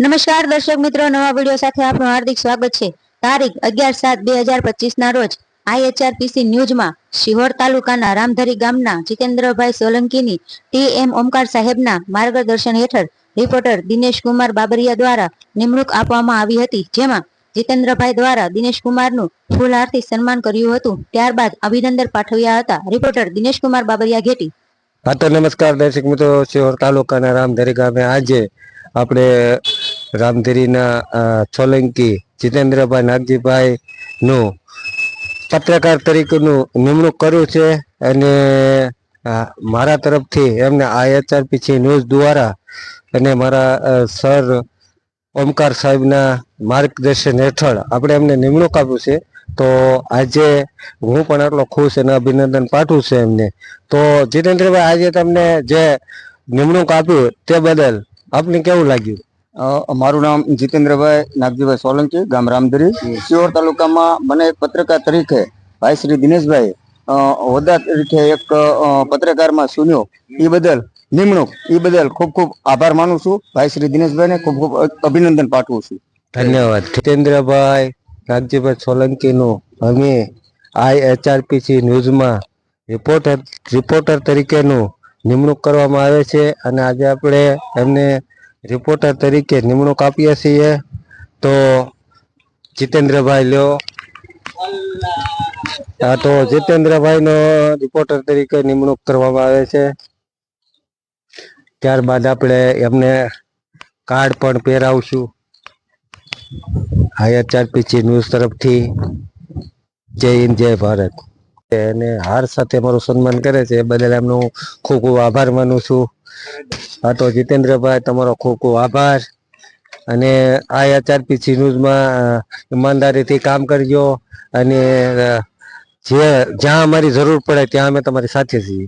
નમસ્કાર દર્શક મિત્રો, નવા વીડિયો સાથે આપનું હાર્દિક સ્વાગત છે. તારીખ અગિયાર સાત બે હજાર પચીસ ના રોજ આઈએચઆરપીસી ન્યૂઝમાં શિહોર તાલુકાના રામધરી ગામના જીતેન્દ્રભાઈ સોલંકીની ટી ઓમકાર સાહેબના માર્ગદર્શન હેઠળ રિપોર્ટર દિનેશ કુમાર બાબરિયા દ્વારા નિમણૂક આપવામાં આવી હતી, જેમાં જીતેન્દ્રભાઈ દ્વારા દિનેશ ફૂલહારથી સન્માન કર્યું હતું. ત્યારબાદ અભિનંદન પાઠવ્યા હતા. રિપોર્ટર દિનેશ કુમાર બાબરિયા ઘેટી. હા, તો નમસ્કાર દર્શક મિત્રો, શિહોર તાલુકાના રામધરી ગામે આજે આપણે રામધરીના સોલંકી, જીતેન્દ્રભાઈ નાગજીભાઈ નું પત્રકાર તરીકેનું નિમણૂક કર્યું છે અને મારા તરફથી એમને આઈએચઆરપીસી ન્યૂઝ દ્વારા અને મારા સર ઓમકાર સાહેબના માર્ગદર્શન હેઠળ આપણે એમને નિમણૂક આપ્યું છે. તો આજે હું પણ આટલો ખુશ અને અભિનંદન પાઠવું છું એમને. તો જીતેન્દ્રભાઈ, આજે તમને જે નિમણૂક આપ્યું તે બદલ આપને કેવું લાગ્યું? મારું નામ જીતેન્દ્રભાઈ નાગજીભાઈ સોલંકી ગામ રામધરી. સિહોર તાલુકામાં મને એક પત્રકાર તરીકે ભાઈ શ્રી દિનેશભાઈ હોદ્દા તરીકે એક પત્રકારમાં સુન્યો. એ બદલ નિમણૂક એ બદલ ખૂબ ખૂબ આભાર માનું છું. ભાઈ શ્રી દિનેશભાઈને ખૂબ ખૂબ અભિનંદન પાઠવું છું. ધન્યવાદ. જીતેન્દ્રભાઈ નાગજીભાઈ સોલંકીનું અમે આઈએચઆરપીસી ન્યૂઝમાં રિપોર્ટર રિપોર્ટર તરીકેનું નિમણૂક કરવામાં આવે છે અને આજે આપણે એમને રિપોર્ટર તરીકે નિમણૂક આપીએ છીએ. તો જીતેન્દ્રભાઈ લ્યો. હા, તો જીતેન્દ્રભાઈનો રિપોર્ટર તરીકે નિમણૂક કરવામાં આવે છે. ત્યારબાદ આપણે એમને કાર્ડ પણ પહેરાવશું. આઈઆરપીસી ન્યૂઝ તરફથી. જય હિન્દ, જય ભારત. એને હાર સાથે મારું સન્માન કરે છે. એ બદલ એમનો ખૂબ ખૂબ આભાર માનું છું. હા તો જીતેન્દ્રભાઈ તમારો ખૂબ ખૂબ આભાર. અને આઈઆરપીસી ન્યૂઝમાં અ, ઈમાનદારીથી કામ કરજો. અને જે જ્યાં અમારી જરૂર પડે ત્યાં અમે તમારી સાથે છીએ.